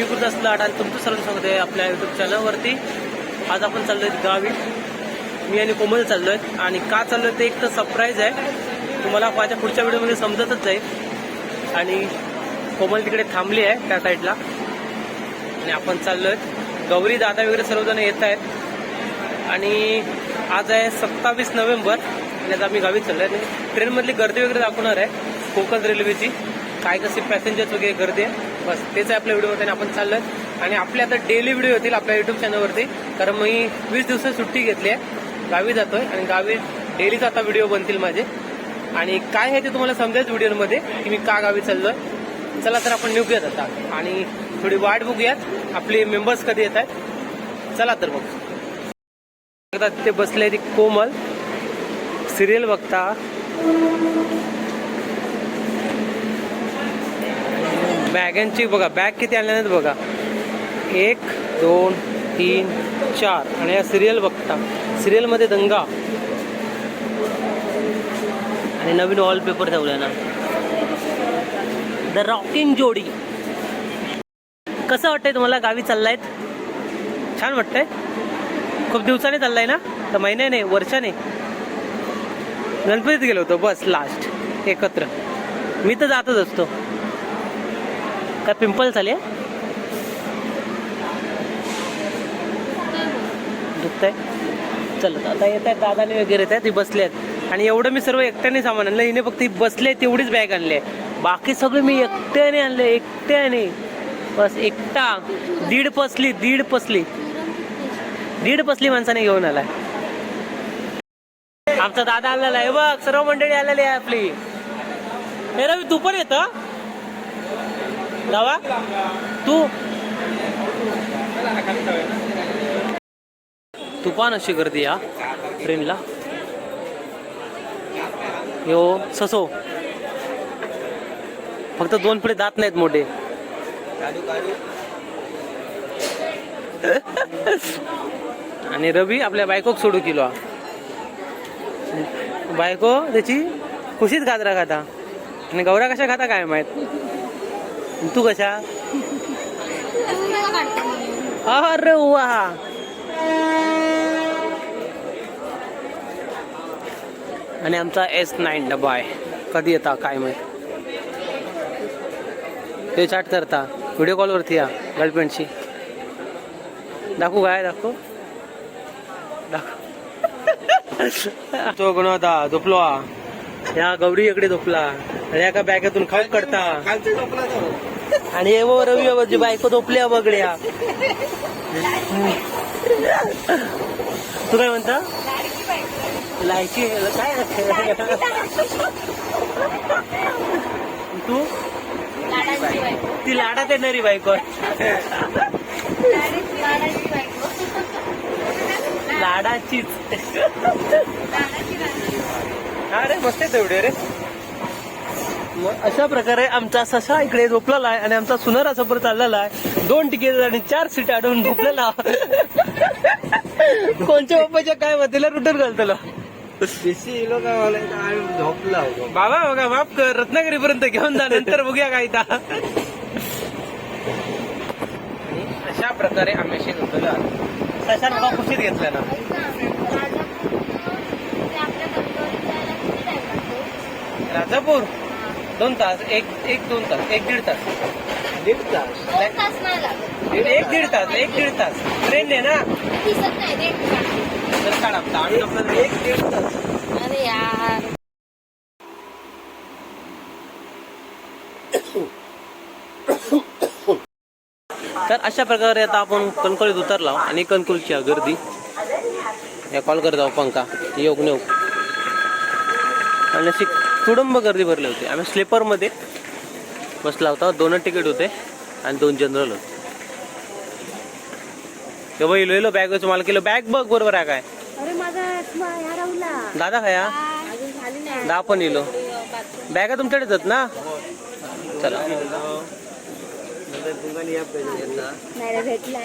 मी गुरुदास लाड आणि तुमचं सर्व स्वागत आहे आपल्या युट्यूब चॅनलवरती आज आपण चाललोय गावी. मी आणि कोमल चाललोय. आणि का चाललोय ते एक तर सरप्राईज आहे. तुम्हाला माझ्या पुढच्या व्हिडिओमध्ये समजतच जाईल. आणि कोमल तिकडे थांबली आहे त्या साईडला आणि आपण चाललोय. गौरी दादा वगैरे सर्वजण येत आहेत. आणि आज आहे सत्तावीस नोव्हेंबर. आणि आता आम्ही गावी चाललोय. आणि ट्रेनमधली गर्दी वगैरे दाखवणार आहे. कोकण रेल्वेची काय कसे पॅसेंजर्स वगैरे गर्दी आहे. बस तेच आहे आपल्या व्हिडिओमध्ये आपण चाललोय. आणि आपले आता डेली व्हिडिओ येतील आपल्या युट्यूब चॅनलवरती कारण मी वीस दिवसात सुट्टी घेतली आहे. गावी जातोय आणि गावी डेलीच आता व्हिडिओ बनतील माझे. आणि काय आहे ते तुम्हाला समजेल व्हिडिओमध्ये की मी का गावी चाललोय. चला तर आपण निघूयात आता. आणि थोडी वाट बघूयात आपले मेंबर्स कधी येत आहेत चला तर मग. ते बसले ती कोमल. सिरियल बघता. बॅगांची बघा बॅग किती आणल्या नाहीत बघा. एक दोन तीन चार. आणि या सिरियल बघता. सिरियलमध्ये दंगा. आणि नवीन वॉलपेपर ठेवलाय ना. द रॉकिंग जोडी कसं वाटतंय तुम्हाला गावी चाललायत छान वाटतंय. खूप दिवसाने चाललाय ना? तर महिन्याने वर्षाने. गणपतीत गेलो होतो बस लास्ट एकत्र. मी तर जातच असतो. काय पिंपल झाले? दुखतंय? चलत आता येत आहेत दादाने वगैरे येत आहेत ती बसले आहेत आणि एवढं मी सर्व एकट्याने सामान आणलं हिने फक्त बसले तेवढीच बॅग आणली आहे. बाकी सगळं मी एकट्याने आणले एकट्याने. बस एकटा. दीड पसली दीड पसली. दीड पसली माणसाने घेऊन आलाय. आमचा दादा आलेला आहे. बघ सर्व मंडळी आलेली आहे आपली. हे रवी तू पण येत? दावा? तू? तुफान अशी गर्दी या ट्रेनला यो ससो. फक्त दोन पुढे दात नाहीत मोठे. आणि रवी आपल्या बायकोक सोडू किलो. बायको त्याची खुशीत गाजरा खाता. आणि गौरा कशा खाता काय माहीत? तू कशा? अरे वा. आणि आमचा एस नाईन डबा आहे. कधी येता काय माहीत? ते चॅट करता. व्हिडिओ कॉलवरती या गर्लफ्रेंडशी दाखवू काय? दाखवू? दाखव. तो कोण होता झोपलो हा. या गौरी इकडे झोपला. आणि एका बॅगेतून खाऊ करता. आणि वो रवी बाबाची बायको झोपल्या बगड्या तू काय म्हणता? लायची काय? तू? ती लाडात येणारी बायको. आहे. अरे मस्त आहे तेवढे रे. मग अशा प्रकारे आमचा ससा इकडे झोपलेला आहे आणि आमचा सुनारा सफर चाललेला आहे. दोन तिकीट आणि चार सीट अडवून झोपलेला. कोणत्या बाप्पाच्या काय मतीला रुटून घालतलो? झोपला होतो बाबा बघा माफ कर. रत्नागिरी पर्यंत घेऊन जा नंतर बघूया काय. आणि अशा प्रकारे आम्ही आहोत. सशान बाबा खुशीत घेतला ना. राजापूर दोन तास एक एक दोन तास एक दीड तास. दीड तास. एक दीड तास एक दीड तास. ट्रेन आहे ना? तर काढ आम्ही आपलं एक दीड तास. अरे यार. तर अशा प्रकारे आता आपण कणकोलीत उतरला आणि कणकोलीची आहे गर्दी. या कॉल करत आहोत पंखा. येऊ. नेऊ आणि अशी कुडंब गर्दी भरली होती. आम्ही स्लीपरमध्ये बसला होता दोन तिकीट होते आणि दोन जनरल होते. तेव्हा इलो इलो बॅग मला केलं बॅग बघ बरोबर आहे काय? दादा खाया दहा पण इलो. बॅगा तुमच्याकडेच आहेत ना? चला.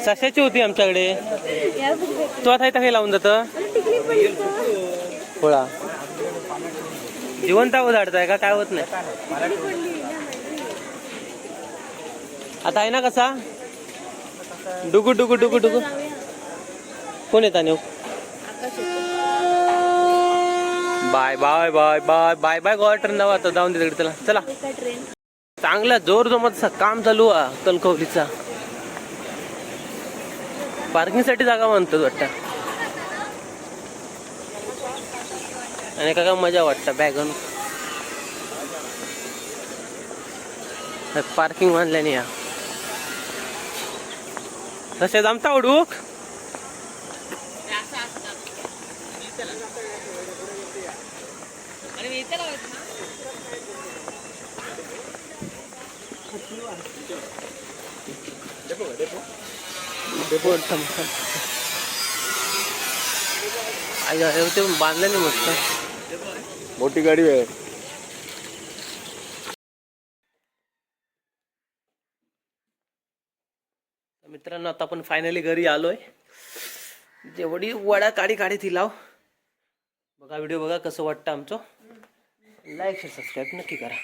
सशाची होती आमच्याकडे. तू आता इथं लावून जातं? अरे टिकली पण इथं. थोडा जिवंत उधाडताय का? काय होत नाही. आता आहे ना कसा? डुगू डुगू डुगू डुगू. कोण येत आणि हो? Bye bye bye bye bye bye train नाव आता जाऊन दे तिकडे चला. चला. चांगला जोर जमत काम चालू आहे कणकवलीचा पार्किंगसाठी जागा म्हणतो वाटतं. आणि का मजा वाटतं बॅगन. पार्किंग बांधल्याने या. तसे जमता उडूक? आई ते बांधलं नाही मस्त. मोठी गाडी आहे. मित्रांनो आता आपण फायनली घरी आलोय. जेवढी वडा काढी काढी ती लाव. बघा व्हिडिओ बघा कसं वाटतं आमचं. लाईक सबस्क्राईब नक्की करा.